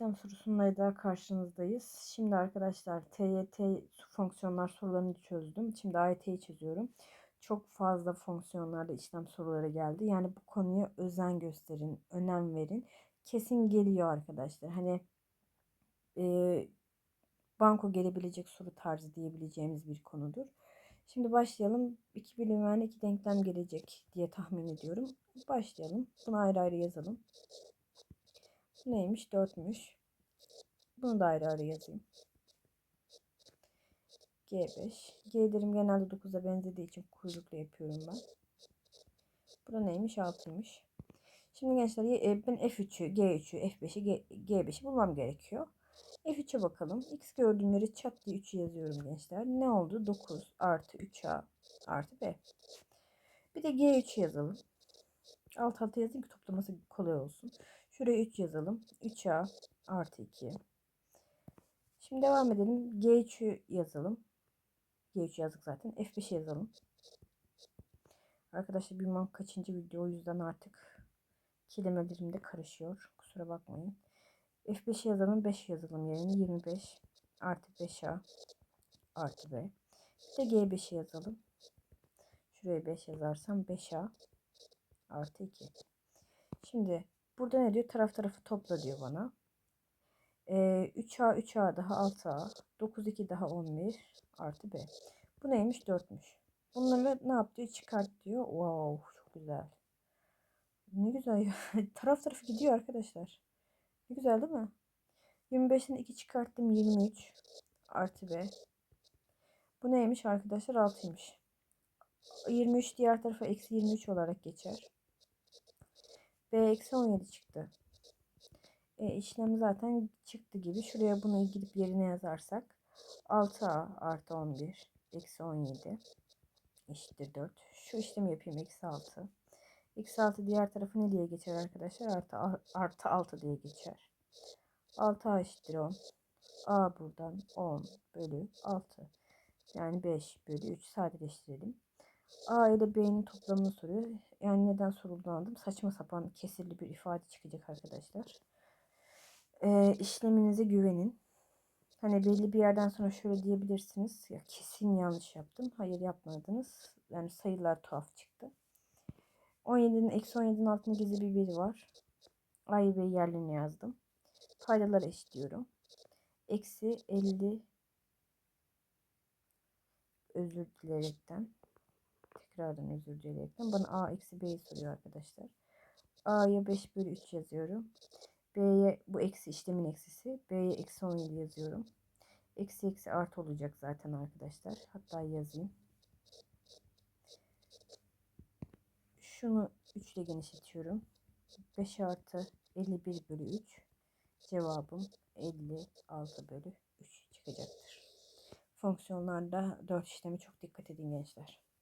işlem sorusuyla daha karşınızdayız. Şimdi arkadaşlar TYT fonksiyonlar sorularını çözdüm. Şimdi AYT'yi çözüyorum. Çok fazla fonksiyonlarda işlem soruları geldi. Yani bu konuya özen gösterin, önem verin. Kesin geliyor arkadaşlar. Hani e, banko gelebilecek soru tarzı diyebileceğimiz bir konudur. Şimdi başlayalım. İki bilinmeyen iki denklem gelecek diye tahmin ediyorum. Başlayalım. Bunu ayrı ayrı yazalım. Neymiş? 4'müş. Bunu da ayrı ayrı yazayım. G5. G'lerim genelde 9'a benzediği için kuyruklu yapıyorum ben. Bu neymiş? 6'ymış. Şimdi gençler e, ben F3'ü, G3'ü, F5'i, G5'i bulmam gerekiyor. F3'e bakalım. X gördüğüm yere çat diye 3'ü yazıyorum gençler. Ne oldu? 9 artı 3A artı B. Bir de G3'ü yazalım. Alt alta yazayım ki toplaması kolay olsun. Şuraya 3 yazalım. 3A artı 2. Şimdi devam edelim. G3'ü yazalım. G3 yazdık zaten. F5 yazalım. Arkadaşlar bilmem kaçıncı video o yüzden artık kelimelerim de karışıyor. Kusura bakmayın. F5 yazalım. 5 yazalım yerine. 25 artı 5A artı B. Bir de G5'i yazalım. Şuraya 5 yazarsam 5A artı 2. Şimdi burada ne diyor? Taraf tarafı topla diyor bana. Ee, 3A 3A daha 6A 9 2 daha 11 artı B. Bu neymiş? 4'müş. Bunları ne yap? Çıkart diyor. Wow çok güzel. Ne güzel ya. taraf tarafı gidiyor arkadaşlar. Ne güzel değil mi? 25'ten 2 çıkarttım 23 artı B. Bu neymiş arkadaşlar? 6'ymış. 23 diğer tarafa eksi 23 olarak geçer. B eksi 17 çıktı. E, işlem zaten çıktı gibi. Şuraya bunu gidip yerine yazarsak 6A artı 11 eksi 17 eşittir 4. Şu işlemi yapayım eksi 6. Eksi 6 diğer tarafı ne diye geçer arkadaşlar? Artı, artı 6 diye geçer. 6A eşittir 10. A buradan 10 bölü 6. Yani 5 bölü 3 sadeleştirelim. A ile B'nin toplamını soruyor. Yani neden sorulduğunu anladım. Saçma sapan kesirli bir ifade çıkacak arkadaşlar. Ee, işleminize güvenin. Hani belli bir yerden sonra şöyle diyebilirsiniz. Ya kesin yanlış yaptım. Hayır yapmadınız. Yani sayılar tuhaf çıktı. 17'nin eksi 17'nin altında gizli bir biri var. A'yı B'yi yerlerine yazdım. Paydaları eşitliyorum. Eksi 50 özür dileyerekten tekrardan özür dileyerekten bana a eksi b'yi soruyor arkadaşlar. a'ya 5 bölü 3 yazıyorum. b'ye bu eksi işlemin eksisi. b'ye eksi 17 yazıyorum. Eksi eksi artı olacak zaten arkadaşlar. Hatta yazayım. Şunu 3 ile genişletiyorum. 5 artı 51 bölü 3. Cevabım 56 bölü 3 çıkacaktır. Fonksiyonlarda 4 işlemi çok dikkat edin gençler.